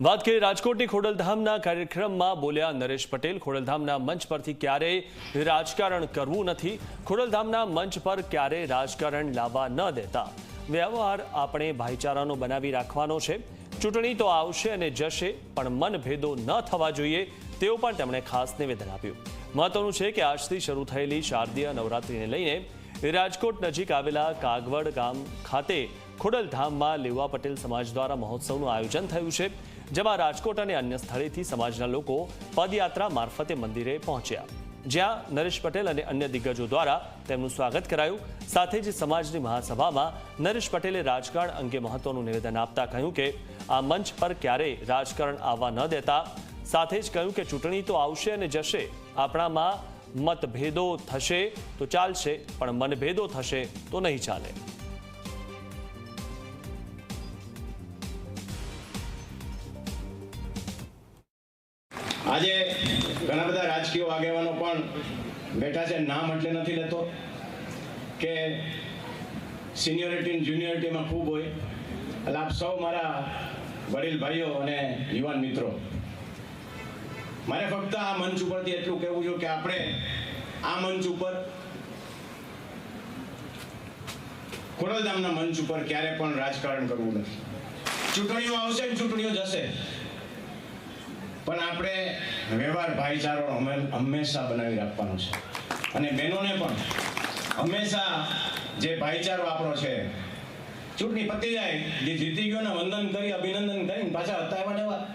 વાત કરીએ રાજકોટની ખોડલધામના કાર્યક્રમમાં બોલ્યા નરેશ પટેલ. ખોડલધામના મંચ પરથી ક્યારેય રાજકારણ કરવું નથી. ખોડલધામના મંચ પર ક્યારેય રાજકારણ લાવવા ન દેતા. વ્યવહાર આપણે ભાઈચારાનો બનાવી રાખવાનો છે. ચૂંટણી તો આવશે અને જશે, પણ મનભેદો ન થવા જોઈએ, તેવું પણ તેમણે ખાસ નિવેદન આપ્યું. મહત્વનું છે કે આજથી શરૂ થયેલી શારદીય નવરાત્રિને લઈને રાજકોટ નજીક આવેલા કાગવડ ગામ ખાતે ખોડલધામમાં લેવા પટેલ સમાજ દ્વારા મહોત્સવનું આયોજન થયું છે, જેમાં રાજકોટ અને અન્ય સ્થળેથી સમાજના લોકો પદયાત્રા મારફતે મંદિરે પહોંચ્યા. જ્યાં નરેશ પટેલ અને અન્ય દિગ્ગજો દ્વારા તેમનું સ્વાગત કરાયું. સાથે જ સમાજની મહાસભામાં નરેશ પટેલે રાજકારણ અંગે મહત્વનું નિવેદન આપતા કહ્યું કે, આ મંચ પર ક્યારેય રાજકારણ આવવા ન દેતા. સાથે જ કહ્યું કે ચૂંટણી તો આવશે અને જશે. આપણામાં મતભેદો થશે તો ચાલશે, પણ મનભેદો થશે તો નહીં ચાલે. આજે ઘણા બધા રાજકીય આગેવાનો પણ બેઠા છે, નામ એટલે નથી લેતો, કે સિનિયોરિટી જુનિયોરિટીમાં ખૂબ હોય. એટલે આપ સૌ મારા વડીલ ભાઈઓ અને યુવાન મિત્રો મારે ફક્ત આ મંચ ઉપરથી એટલું કહેવું છે કે આપણે આ મંચ ઉપર ખોડલધામના મંચ ઉપર ક્યારે પણ રાજકારણ કરવું નથી. ચૂંટણીઓ આવશે ચૂંટણીઓ જશે. પણ આપણે વ્યવહાર ભાઈચારો હમે- હંમેશા બનાવી રાખવાનો છે. અને બહેનોને પણ હંમેશા જે ભાઈચારો આપણો છે, ચૂંટણી પતી જાય, જે જીતી ગયો ને વંદન કરી, અભિનંદન કરીને પાછા હતા એવા ને એવા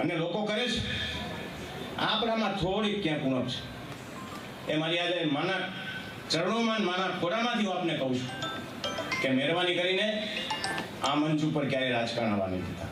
અને લોકો કરે છે. આપણામાં થોડીક ક્યાંક ઉણપ છે. એ મારી આજે માના ચરણોમાં માના ખોરામાંથી હું આપને કહું છું કે મહેરબાની કરીને આ મંચ ઉપર ક્યારેય રાજકારણ આવવા નહીં દીધા